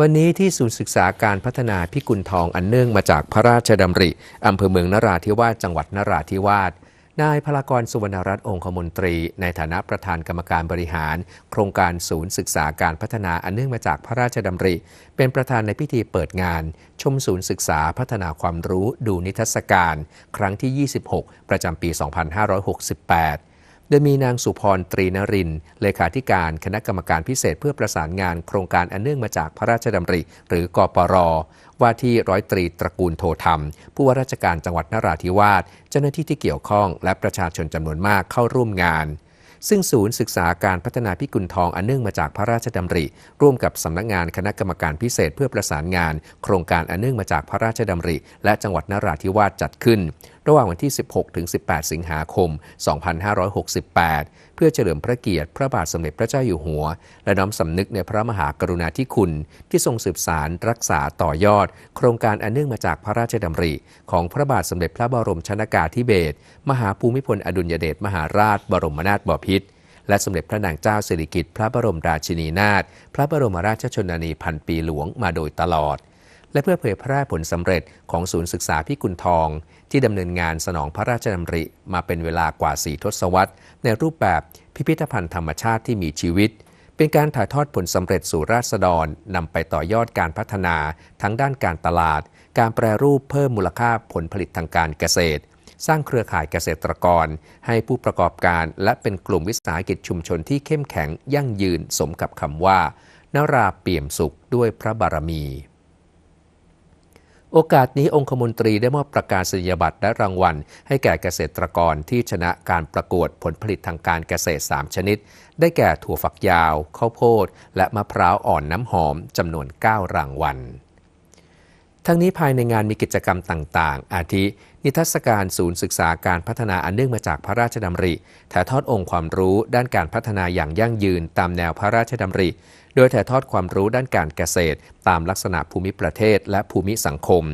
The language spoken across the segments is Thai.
วันนี้ที่ศูนย์ศึกษาการพัฒนาพิกุลทองอันเนื่องมาจากพระราชดำริ อำเภอเมืองนราธิวาสจังหวัดนราธิวาสนายพลากรสุวรรณรัตน์องคมนตรี ในฐานะประธานกรรมการบริหาร โครงการศูนย์ศึกษาการพัฒนาอันเนื่องมาจากพระราชดำริ เป็นประธานในพิธีเปิดงาน ชมศูนย์ศึกษาพัฒนาความรู้ดูนิทรรศการ ครั้งที่ 26 ประจำปี 2568 ดยมีนางสุพรตรีนรินเลขาธิการคณะกรรมการพิเศษเพื่อประสานงานโครงการอันเนื่องมาจากพระราชดำริ หรือกปรว่าที่ร้อยตรีตระกูลโทธรรม ผู้ว่าราชการจังหวัดนราธิวาสเจ้าหน้าที่ที่เกี่ยวข้อง และประชาชนจำนวนมากเข้าร่วมงานซึ่งศูนย์ศึกษาการพัฒนาพิกุลทองอันเนื่องมาจากพระราชดำริ ร่วมกับสำนักงานคณะกรรมการพิเศษเพื่อประสานงาน โครงการอันเนื่องมาจากพระราชดำริ และจังหวัดนราธิวาสจัดขึ้น ระหว่างวันที่ 16 ถึง 18 สิงหาคม 2568 เพื่อเฉลิมพระเกียรติพระบาทสมเด็จพระเจ้าอยู่หัว และน้อมสำนึกในพระมหากรุณาธิคุณ ที่ทรงสืบสารรักษาต่อยอด โครงการอันเนื่องมาจากพระราชดำริ ของพระบาทสมเด็จพระบรมชนากาธิเบศรมหาภูมิพลอดุลยเดชมหาราช บรมนาถบพิตรและสมเด็จพระนางเจ้าสิริกิติ์พระบรมราชินีนาถพระบรมราชชนนีพันปีหลวงมาโดยตลอด และเพื่อเผยแพร่ผลสำเร็จของศูนย์ศึกษาพิกุลทอง ที่ดำเนินงานสนองพระราชดำริมาเป็นเวลากว่า4ทศวรรษ ในรูปแบบพิพิธภัณฑ์ธรรมชาติที่มีชีวิต เป็นการถ่ายทอดผลสำเร็จสู่ราษฎรนำไปต่อยอดการพัฒนา ทั้งด้านการตลาด การแปรรูปเพิ่มมูลค่าผลผลิตทางการเกษตร สร้างเครือข่ายเกษตรกร ให้ผู้ประกอบการและเป็นกลุ่มวิสาหกิจชุมชนที่เข้มแข็งยั่งยืนสมกับคำว่านราเปี่ยมสุขด้วยพระบารมี โอกาสนี้องคมนตรีได้มอบประกาศนียบัตรและรางวัล ให้แก่เกษตรกรที่ชนะการประกวดผลผลิตทางการเกษตร 3 ชนิด ได้แก่ถั่วฝักยาว ข้าวโพด และมะพร้าวอ่อนน้ำหอมจำนวน 9 รางวัล ทั้งนี้ภายในงานมีกิจกรรมต่างๆ อาทิ นิทรรศการศูนย์ศึกษาการพัฒนาอันเนื่องมาจากพระราชดำริ ถ่ายทอดองค์ความรู้ด้านการพัฒนาอย่างยั่งยืนตามแนวพระราชดำริ โดยถ่ายทอดความรู้ด้านการเกษตร ตามลักษณะภูมิประเทศและภูมิสังคม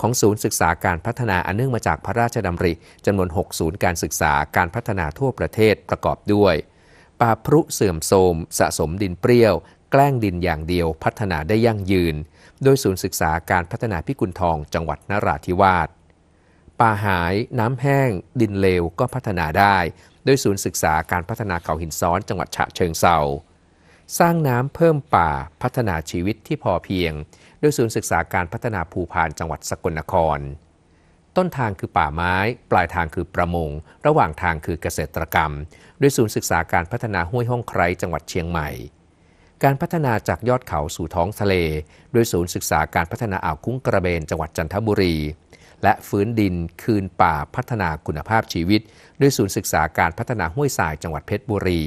ของศูนย์ศึกษาการพัฒนาอันเนื่องมาจากพระราชดำริจำนวน 6 ศูนย์การศึกษาการพัฒนาทั่วประเทศประกอบด้วยป่าพรุเสื่อมโทรมสะสมดินเปรี้ยว แกล้งดินอย่างเดียวพัฒนาได้ยั่งยืน โดยศูนย์ศึกษาการพัฒนาพิกุลทองจังหวัดนราธิวาสป่าหายน้ำแห้ง ดินเลวก็พัฒนาได้ โดยศูนย์ศึกษาการพัฒนาเขาหินซ้อนจังหวัดฉะเชิงเซาสร้างน้ำเพิ่มป่าพัฒนาชีวิตที่พอเพียง โดยศูนย์ศึกษาการพัฒนาภูพานจังหวัดสกลนคร ต้นทางคือป่าไม้ ปลายทางคือประมง ระหว่างทางคือเกษตรกรรม โดยศูนย์ศึกษาการพัฒนาห้วยห้องไครจังหวัดเชียงใหม่ การพัฒนาจากยอดเขาสู่ท้องทะเลโดยศูนย์ศึกษาการพัฒนาอ่าวคุ้งกระเบนจังหวัดจันทบุรี และฟื้นดินคืนป่าพัฒนาคุณภาพชีวิต ด้วยศูนย์ศึกษาการพัฒนาห้วยทรายจังหวัดเพชรบุรี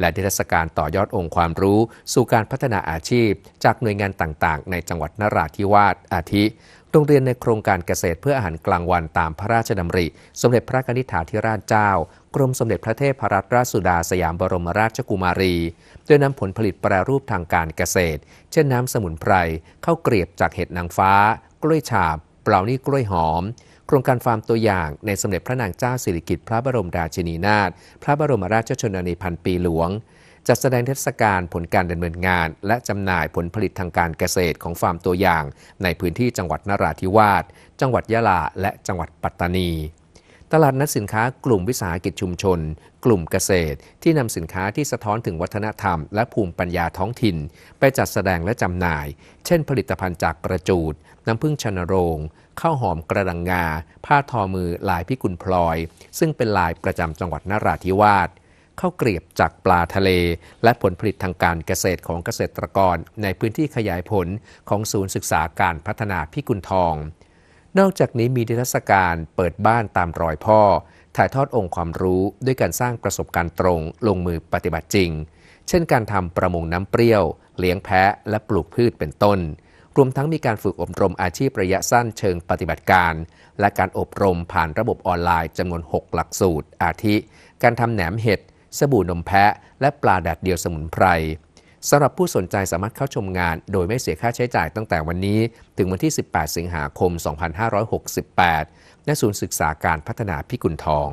และนิทรรศการต่อยอดองค์ความรู้ สู่การพัฒนาอาชีพ จากหน่วยงานต่างๆ ในจังหวัดนราธิวาสอาทิ โรงเรียนในโครงการเกษตรเพื่ออาหารกลางวันตามพระราชดำริ สมเด็จพระนิธิาธิราชเจ้ากรมสมเด็จพระเทพรัตนราชสุดาสยามบรมราชกุมารีโดยนำผลผลิตแปรรูปทางการเกษตร เช่นน้ำสมุนไพรข้าวเกลียบจากเห็ดนางฟ้า กล้วยฉาบเปล่านี่กล้วยหอม โครงการฟาร์มตัวอย่างในสมเด็จพระนางเจ้าสิริกิติ์พระบรมราชินีนาถพระบรมราชชนนีพันปีหลวง จัดแสดงเทศกาลผลการดำเนินงาน และจำหน่ายผลผลิตทางการเกษตรของฟาร์มตัวอย่าง ในพื้นที่จังหวัดนราธิวาสจังหวัดยะลาและจังหวัดปัตตานี ตลาดนัดสินค้ากลุ่มวิสาหกิจชุมชน กลุ่มเกษตร ที่นำสินค้าที่สะท้อนถึงวัฒนธรรม และภูมิปัญญาท้องถิ่น ไปจัดแสดงและจำหน่าย เช่น ผลิตภัณฑ์จากกระจูด น้ำผึ้งชนโรงข้าวหอมกระดังงา ผ้าทอมือลายพิกุลพลอย ซึ่งเป็นลายประจำจังหวัดนราธิวาสข้าวเกลียบจากปลาทะเล และผลผลิตทางการเกษตรของเกษตรกร ในพื้นที่ขยายผลของศูนย์ศึกษาการพัฒนาพิกุลทอง นอกจากนี้มีนิทรรศการเปิดบ้านตามรอยพ่อ ถ่ายทอดองค์ความรู้ด้วยการสร้างประสบการณ์ตรง ลงมือปฏิบัติจริง เช่นการทำประมงน้ำเปรี้ยว เลี้ยงแพะและปลูกพืชเป็นต้น รวมทั้งมีการฝึกอบรมอาชีพระยะสั้นเชิงปฏิบัติการ และการอบรมผ่านระบบออนไลน์จำนวน 6 หลักสูตร อาทิ การทำแหนมเห็ดสบู่นมแพะ และปลาแดดเดียวสมุนไพร สำหรับผู้สนใจสามารถเข้าชมงาน โดยไม่เสียค่าใช้จ่ายตั้งแต่วันนี้ ถึงวันที่ 18 สิงหาคม 2568 ณ ศูนย์ศึกษาการพัฒนาพิกุลทอง